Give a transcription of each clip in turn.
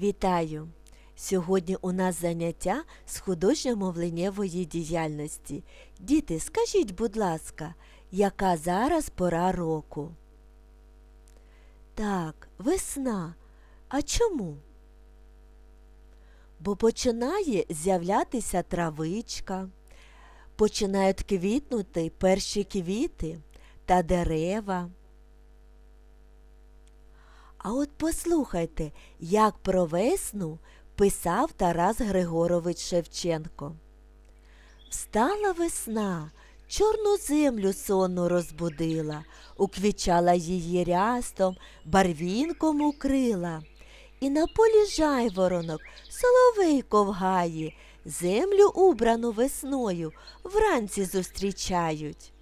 Вітаю! Сьогодні у нас заняття з художньо-мовленнєвої діяльності. Діти, скажіть, будь ласка, яка зараз пора року? Так, весна. А чому? Бо починає з'являтися травичка, починають квітнути перші квіти та дерева. А от послухайте, як про весну писав Тарас Григорович Шевченко. Встала весна, чорну землю сонну розбудила, уквічала її рястом, барвінком укрила. І на полі жайворонок соловейко в гаї, землю убрану весною вранці зустрічають.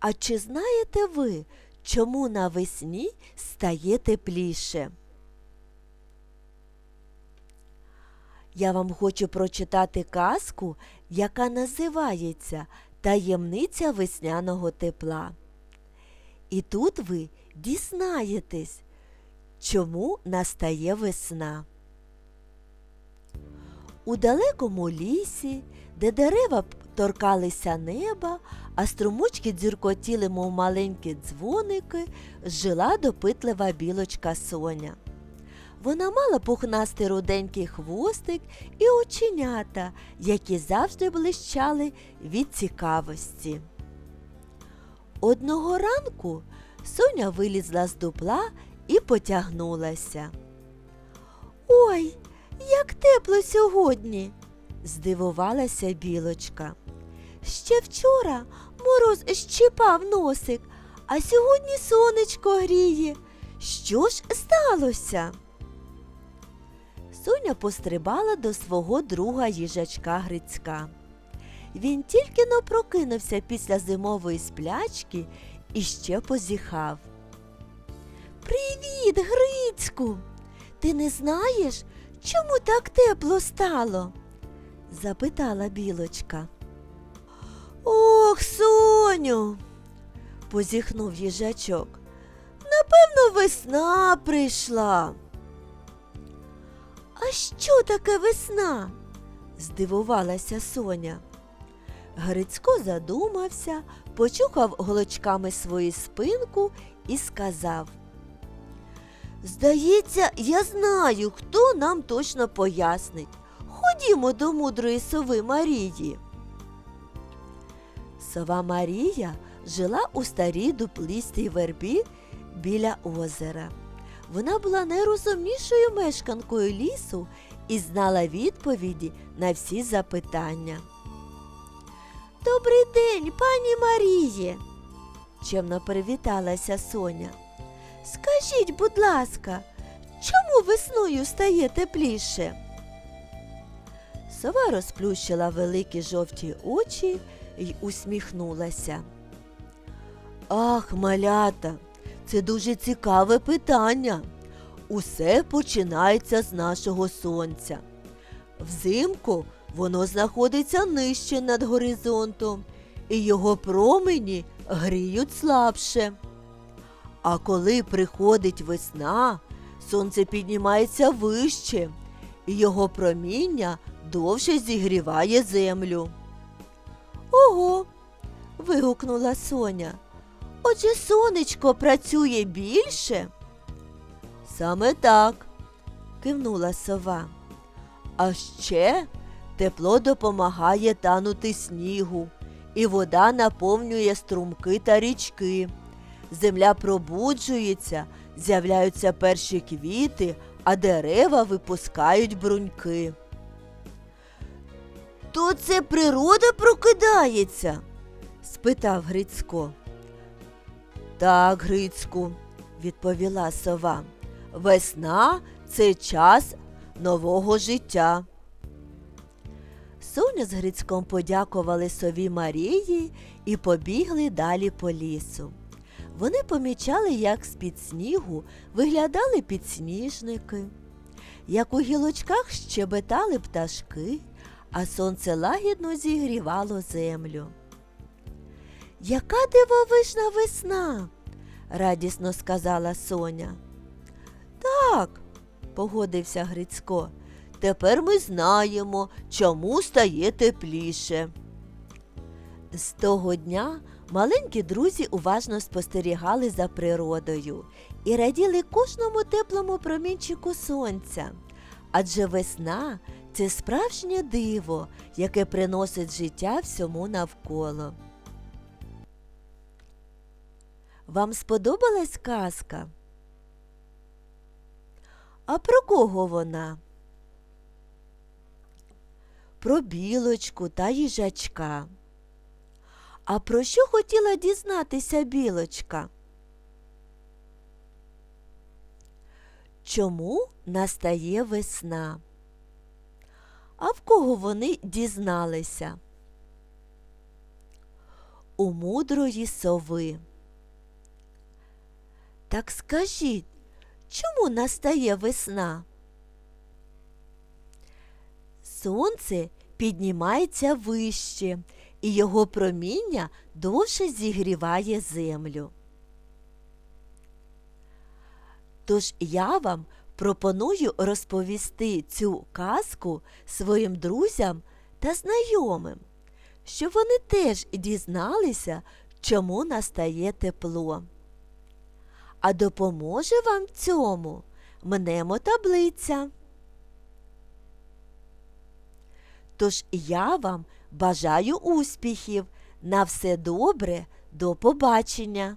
А чи знаєте ви, чому навесні стає тепліше? Я вам хочу прочитати казку, яка називається Таємниця весняного тепла. І тут ви дізнаєтесь, чому настає весна. У далекому лісі, де дерева торкалися неба, а струмочки дзюркотіли, мов маленькі дзвоники, жила допитлива білочка Соня. Вона мала пухнастий руденький хвостик і оченята, які завжди блищали від цікавості. Одного ранку Соня вилізла з дупла і потягнулася. Ой, як тепло сьогодні, здивувалася білочка. Ще вчора мороз щипав носик, а сьогодні сонечко гріє. Що ж сталося? Соня пострибала до свого друга їжачка Грицька. Він тільки но прокинувся після зимової сплячки і ще позіхав. Привіт, Грицьку! Ти не знаєш, чому так тепло стало? Запитала білочка. Ох, Соню, позіхнув їжачок. Напевно, весна прийшла. А що таке весна? здивувалася Соня. Грицько задумався, почухав голочками свою спинку і сказав. Здається, я знаю, хто нам точно пояснить. Ходімо до мудрої сови Марії. Сова Марія жила у старій дуплистій вербі біля озера. Вона була найрозумнішою мешканкою лісу і знала відповіді на всі запитання. Добрий день, пані Маріє, чемно привіталася Соня. Скажіть, будь ласка, чому весною стає тепліше? Сова розплющила великі жовті очі й усміхнулася. Ах, малята, це дуже цікаве питання. Усе починається з нашого сонця. Взимку воно знаходиться нижче над горизонтом, і його промені гріють слабше. А коли приходить весна, сонце піднімається вище, і його проміння довше зігріває землю. Ого. вигукнула Соня. Отже, сонечко працює більше? Саме так, кивнула сова. А ще тепло допомагає танути снігу, і вода наповнює струмки та річки. Земля пробуджується, з'являються перші квіти, а дерева випускають бруньки. То це природа прокидається? спитав Грицько. Так, Грицьку, відповіла сова. Весна це час нового життя. Соня з Грицьком подякували сові Марії і побігли далі по лісу. Вони помічали, як з-під снігу виглядали підсніжники, як у гілочках щебетали пташки, а сонце лагідно зігрівало землю. Яка дивовижна весна, радісно сказала Соня. Так, погодився Грицько. Тепер ми знаємо, чому стає тепліше. З того дня маленькі друзі уважно спостерігали за природою і раділи кожному теплому промінчику сонця. Адже весна це справжнє диво, яке приносить життя всьому навколо. Вам сподобалась казка? А про кого вона? Про білочку та їжачка. А про що хотіла дізнатися білочка? Чому настає весна? А в кого вони дізналися? У мудрої сови. Так скажіть, чому настає весна? Сонце піднімається вище, і його проміння довше зігріває землю. Тож я вам пропоную розповісти цю казку своїм друзям та знайомим, щоб вони теж дізналися, чому настає тепло. А допоможе вам цьому мнемотаблиця. Тож я вам бажаю успіхів. На все добре, до побачення!